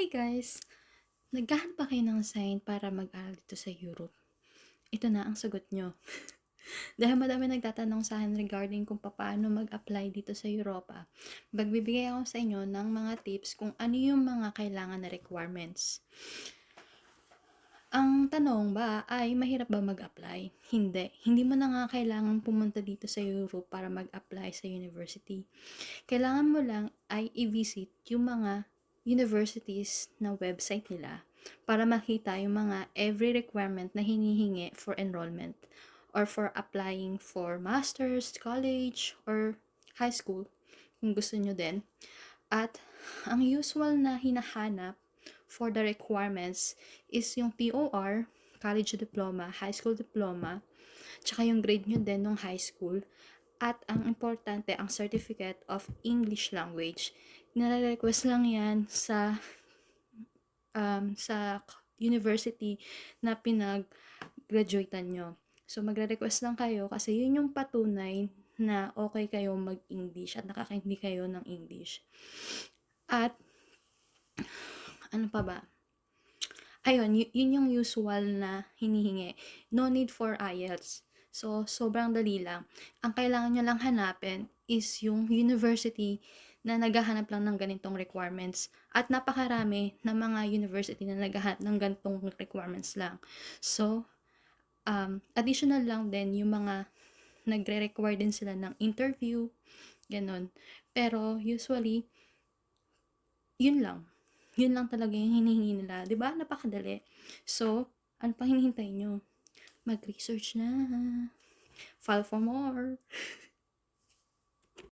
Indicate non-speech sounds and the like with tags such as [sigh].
Hi guys! Naghahanap ba kayo ng sign para mag-aral dito sa Europe? Ito na ang sagot nyo. [laughs] Dahil madami nagtatanong sa akin regarding kung paano mag-apply dito sa Europa, magbibigay ako sa inyo ng mga tips kung ano yung mga kailangan na requirements. Ang tanong ba ay mahirap ba mag-apply? Hindi. Hindi mo na nga kailangan pumunta dito sa Europe para mag-apply sa university. Kailangan mo lang ay i-visit yung mga universities na website nila para makita yung mga every requirement na hinihingi for enrollment or for applying for master's, college, or high school kung gusto nyo din. At ang usual na hinahanap for the requirements is yung POR, college diploma, high school diploma, tsaka yung grade nyo din ng high school, at ang importante, ang certificate of English language. Nare-request lang yan sa um, sa university na pinag-graduatean nyo. So, magre-request lang kayo kasi yun yung patunay na okay kayo mag-English at nakakaintindi kayo ng English. At, ano pa ba? Ayun, y- yun yung usual na hinihingi. No need for IELTS. So, sobrang dali lang. Ang kailangan nyo lang hanapin is yung university na naghahanap lang ng ganitong requirements. At napakarami na mga university na naghahanap ng ganitong requirements lang. So, um, additional lang din yung mga nagre-require din sila ng interview, ganun. Pero, usually, yun lang. Yun lang talaga yung hinihingi nila. ba Napakadali. So, ano pang hinihintay nyo? Mag-research na. File for more. [laughs]